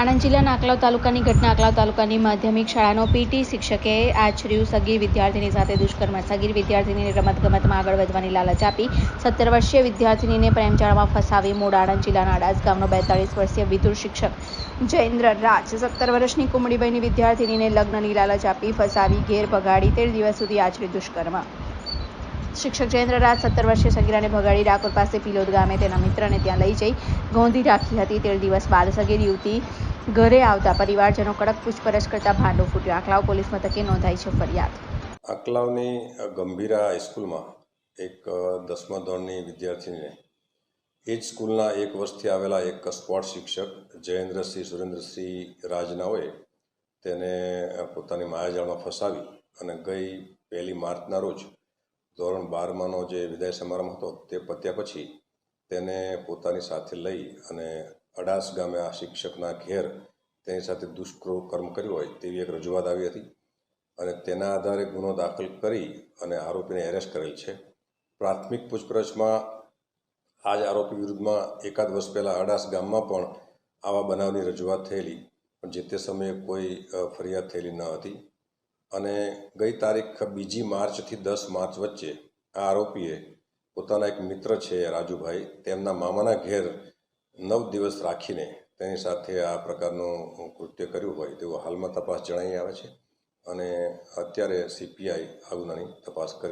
આણંદ જિલ્લાના આકલાવ તાલુકાની ઘટના આકલાવ તાલુકાની માધ્યમિક શાળાનો પીટી શિક્ષકે આચર્યું સગીર વિદ્યાર્થીની સાથે દુષ્કર્મ. સગીર વિદ્યાર્થીનીને રમતગમતમાં આગળ વધવાની લાલચ આપી સત્તર વર્ષીય વિદ્યાર્થીનીને પ્રેમજાળમાં ફસાવી મૂળ આણંદ જિલ્લાના અડાસ ગામનો બેતાળીસ વર્ષીય વિદુર શિક્ષક. જયેન્દ્ર રાજ, સત્તર વર્ષની કુમળીભાઈની વિદ્યાર્થીનીને લગ્નની લાલચ આપી ફસાવી ઘેર ભગાડી તેર દિવસ સુધી આચર્યું દુષ્કર્મ. શિક્ષક જયેન્દ્ર રાજ સત્તર વર્ષીય સગીરાને ભગાડી ડાકોર પાસે પિલોદ ગામે તેના મિત્રને ત્યાં લઈ જઈ ગોંધી રાખી હતી. તેર દિવસ બાદ સગીર યુવતી ઘરે આવતા પરિવારજનો કડક પૂછપરછ કરતા ભાંડો ફૂટ્યો. આકલાવ પોલીસ મથકે નોંધાઈ છે ફરિયાદ. આકલાવની ગંભીરા હાઈસ્કૂલમાં એક દસમા ધોરણની વિદ્યાર્થીને એ જ સ્કૂલના એક વર્ષથી આવેલા એક સ્પોર્ટ શિક્ષક જયેન્દ્રસિંહ, સુરેન્દ્રસિંહ રાજનાઓએ તેને પોતાની માયાજાળમાં ફસાવી અને ગઈ પહેલી માર્ચના રોજ ધોરણ બારમાંનો જે વિદાય સમારંભ હતો તે પત્યા પછી તેને પોતાની સાથે લઈ અને અડાસ ગામે આ શિક્ષકના ઘેર તેની સાથે દુષ્કર્મ કર્યું હોય તેવી એક રજૂઆત આવી હતી અને તેના આધારે ગુનો દાખલ કરી અને આરોપીને એરેસ્ટ કરેલ છે. પ્રાથમિક પૂછપરછમાં આ જ આરોપી વિરુદ્ધમાં એકાદ વર્ષ પહેલાં અડાસ ગામમાં પણ આવા બનાવની રજૂઆત થયેલી, પણ જે તે સમયે કોઈ ફરિયાદ થયેલી ન હતી. અને ગઈ તારીખ બીજી માર્ચથી દસ માર્ચ વચ્ચે આ આરોપીએ પોતાના એક મિત્ર છે રાજુભાઈ, તેમના મામાના ઘેર નવ દિવસ રાખીને તેની સાથે આ પ્રકારનું કૃત્ય કર્યું હોય તેવું હાલમાં તપાસ જણાઈ આવે છે અને અત્યારે સીપીઆઈ આ ગુનાની તપાસ કરી